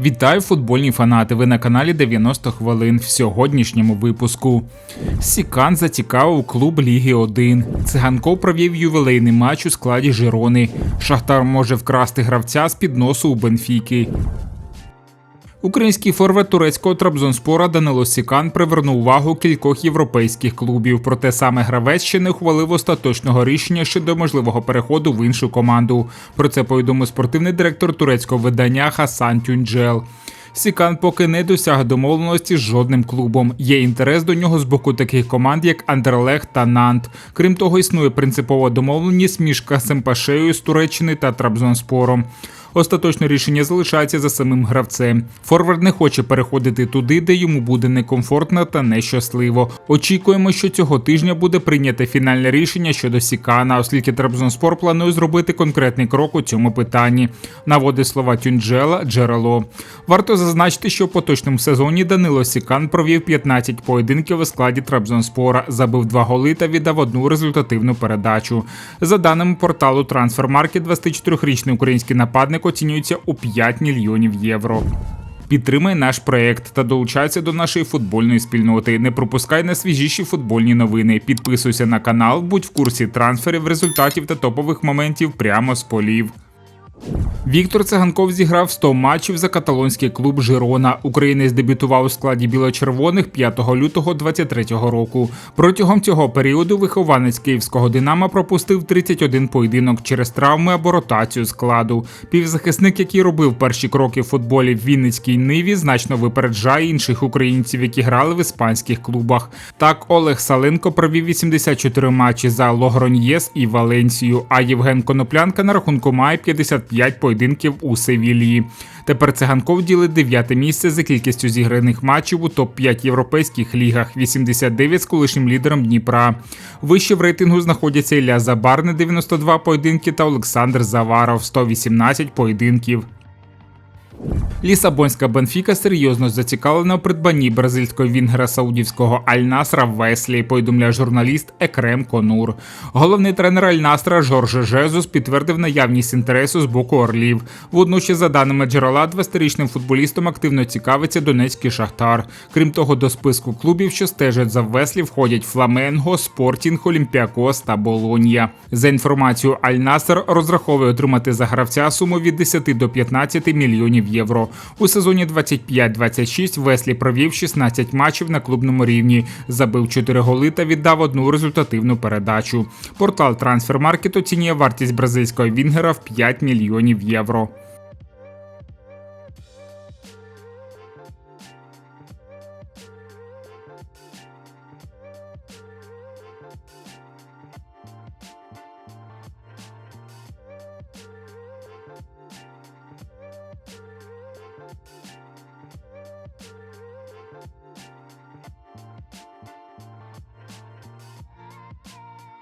Вітаю футбольні фанати. Ви на каналі 90 хвилин в сьогоднішньому випуску. Сікан зацікавив клуб Ліги 1. Циганков провів ювілейний матч у складі Жирони. Шахтар може вкрасти гравця з під носу у Бенфіки. Український форвард турецького Трабзонспора Данило Сікан привернув увагу кількох європейських клубів. Проте саме гравець ще не ухвалив остаточного рішення щодо можливого переходу в іншу команду. Про це повідомив спортивний директор турецького видання Хасан Тюнджел. Сікан поки не досяг домовленості з жодним клубом. Є інтерес до нього з боку таких команд, як Андерлех та Нант. Крім того, існує принципова домовленість між Касемпашею з Туреччини та Трабзонспором. Остаточне рішення залишається за самим гравцем. Форвард не хоче переходити туди, де йому буде некомфортно та нещасливо. Очікуємо, що цього тижня буде прийняте фінальне рішення щодо Сікана, оскільки Трабзонспор планує зробити конкретний крок у цьому питанні. Наводить слова Тюнджела джерело. Варто зазначити, що в поточному сезоні Данило Сікан провів 15 поєдинків у складі Трабзонспора, забив два голи та віддав одну результативну передачу. За даними порталу Transfermarkt, 24-річний український нападник оцінюється у 5 мільйонів євро. Підтримай наш проект та долучайся до нашої футбольної спільноти. Не пропускай найсвіжіші футбольні новини. Підписуйся на канал, будь в курсі трансферів, результатів та топових моментів прямо з полів. Віктор Циганков зіграв 100 матчів за каталонський клуб Жирона. Українець дебютував у складі біло-червоних 5 лютого 23-го року. Протягом цього періоду вихованець київського Динамо пропустив 31 поєдинок через травми або ротацію складу. Півзахисник, який робив перші кроки в футболі в Вінницькій ниві, значно випереджає інших українців, які грали в іспанських клубах. Так, Олег Саленко провів 84 матчі за Логроньєс і Валенсію. А Євген Коноплянка на рахунку має 55 поєдинків у Севілії. Тепер циганков ділить дев'яте місце за кількістю зіграних матчів у топ-5 європейських лігах, 89 з колишнім лідером Дніпра. Вище в рейтингу знаходяться Ілля Забарне 92 поєдинки та Олександр Заваров 118 поєдинків. Лісабонська Бенфіка серйозно зацікавлена у придбанні бразильського вінгера саудівського Аль-Насра Веслі, повідомляє журналіст Екрем Конур. Головний тренер Аль-Насра Жорже Жезус підтвердив наявність інтересу з боку Орлів. Водночас, за даними джерела, 20-річним футболістом активно цікавиться Донецький Шахтар. Крім того, до списку клубів, що стежать за Веслі, входять Фламенго, Спортінг, Олімпіакос та Болонія. За інформацією Аль-Наср розраховує отримати за гравця суму від 10 до 15 мільйонів євро. У сезоні 25-26 Веслі провів 16 матчів на клубному рівні, забив 4 голи та віддав одну результативну передачу. Портал трансфермаркет оцінює вартість бразильського вінгера в 5 мільйонів євро.